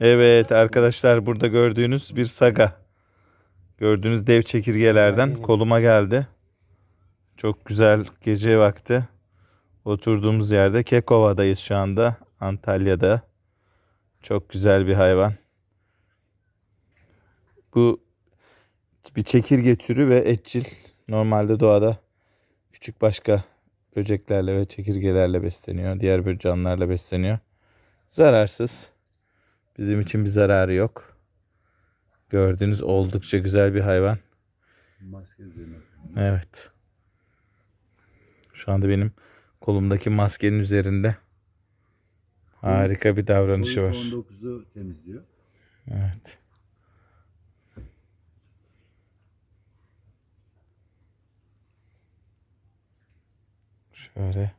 Evet arkadaşlar burada gördüğünüz bir saga. Gördüğünüz dev çekirgelerden koluma geldi. Çok güzel gece vakti. Oturduğumuz yerde Kekova'dayız şu anda. Antalya'da. Çok güzel bir hayvan. Bu bir çekirge türü ve etçil. Normalde doğada küçük başka böceklerle ve çekirgelerle besleniyor. Diğer bir canlılarla besleniyor. Zararsız. Bizim için bir zararı yok. Gördüğünüz oldukça güzel bir hayvan. Maske. Evet. Şu anda benim kolumdaki maskenin üzerinde. Harika bir davranışı var. Covid-19'u temizliyor. Evet. Şöyle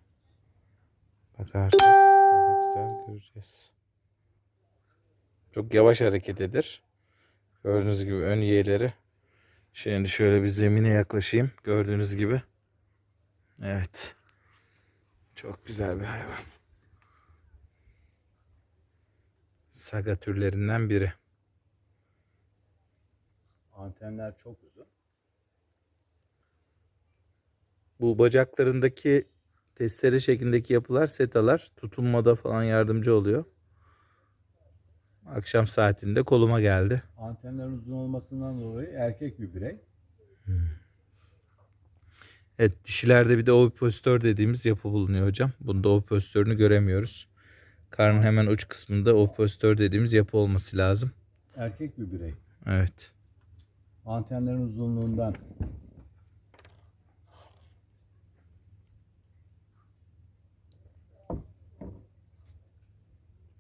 bakarsak daha güzel göreceğiz. Çok yavaş hareket eder. Gördüğünüz gibi ön yeğleri. Şimdi şöyle bir zemine yaklaşayım. Gördüğünüz gibi. Evet. Çok güzel bir hayvan. Saga türlerinden biri. Antenler çok uzun. Bu bacaklarındaki testere şeklindeki yapılar setalar tutunmada falan yardımcı oluyor. Akşam saatinde koluma geldi. Antenlerin uzun olmasından dolayı erkek bir birey. Evet dişilerde bir de ovipositör dediğimiz yapı bulunuyor hocam. Bunda ovipositörünü göremiyoruz. Karnın hemen uç kısmında ovipositör dediğimiz yapı olması lazım. Erkek bir birey. Evet. Antenlerin uzunluğundan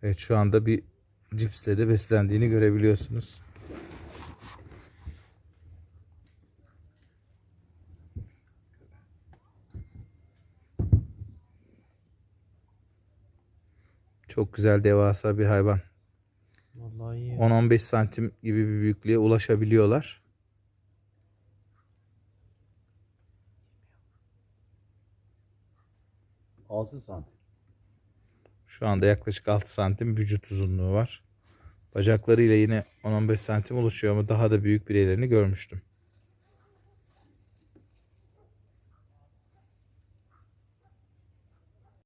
Evet şu anda bir cipsle de beslendiğini görebiliyorsunuz. Çok güzel devasa bir hayvan. Vallahi iyi. 10-15 santim gibi bir büyüklüğe ulaşabiliyorlar. altı santim. Şu anda yaklaşık 6 santim vücut uzunluğu var. Bacaklarıyla yine 10-15 santim oluşuyor ama daha da büyük bireylerini görmüştüm.